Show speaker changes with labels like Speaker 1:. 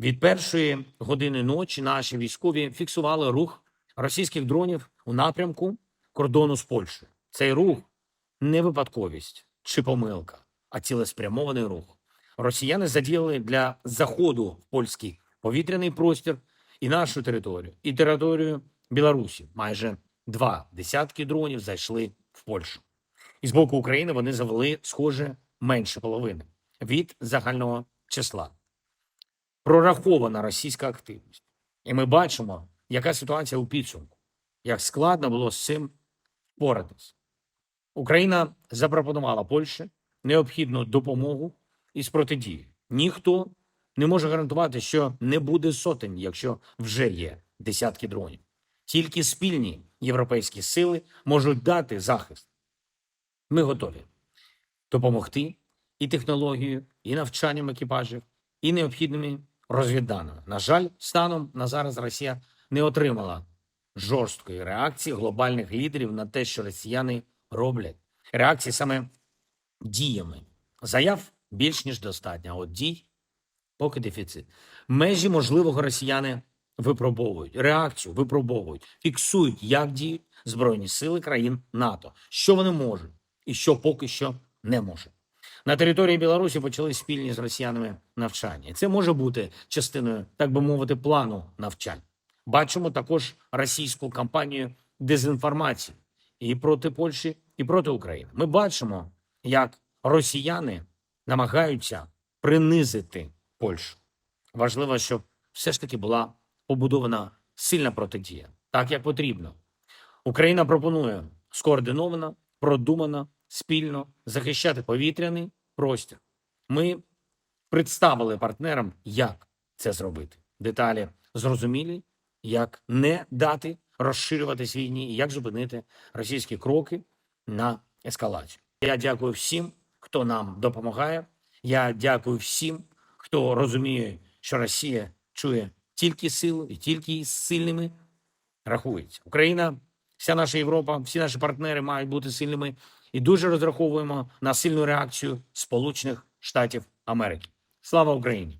Speaker 1: Від першої години ночі наші військові фіксували рух російських дронів у напрямку кордону з Польщею. Цей рух не випадковість чи помилка, а цілеспрямований рух. Росіяни задіяли для заходу в польський повітряний простір і нашу територію, і територію Білорусі. Майже два десятки дронів зайшли в Польщу. І з боку України вони завели, схоже, менше половини від загального числа. Прорахована російська активність. І ми бачимо, яка ситуація у підсумку, як складно було з цим впоратись. Україна запропонувала Польщі необхідну допомогу із протидії. Ніхто не може гарантувати, що не буде сотень, якщо вже є десятки дронів. Тільки спільні європейські сили можуть дати захист. Ми готові допомогти і технологією, і навчанням екіпажів, і необхідними розвідданими. На жаль, станом на зараз Росія не отримала жорсткої реакції глобальних лідерів на те, що росіяни роблять. Реакції саме діями. Заяв більш ніж достатньо, от дій поки дефіцит. Межі можливого росіяни випробовують, реакцію випробовують, фіксують, як діють Збройні сили країн НАТО, що вони можуть і що поки що не можуть. На території Білорусі почали спільні з росіянами навчання. Це може бути частиною, так би мовити, плану навчань. Бачимо також російську кампанію дезінформації і проти Польщі, і проти України. Ми бачимо, як росіяни намагаються принизити Польщу. Важливо, щоб все ж таки була побудована сильна протидія, так як потрібно. Україна пропонує скоординовано, продумано, спільно захищати повітряний простір. Ми представили партнерам, як це зробити. Деталі зрозумілі, як не дати розширюватись війні і як зупинити російські кроки на ескалацію. Я дякую всім, хто нам допомагає. Я дякую всім, хто розуміє, що Росія чує тільки силу і тільки із сильними рахується. Україна, вся наша Європа, всі наші партнери мають бути сильними і дуже розраховуємо на сильну реакцію Сполучених Штатів Америки. Слава Україні!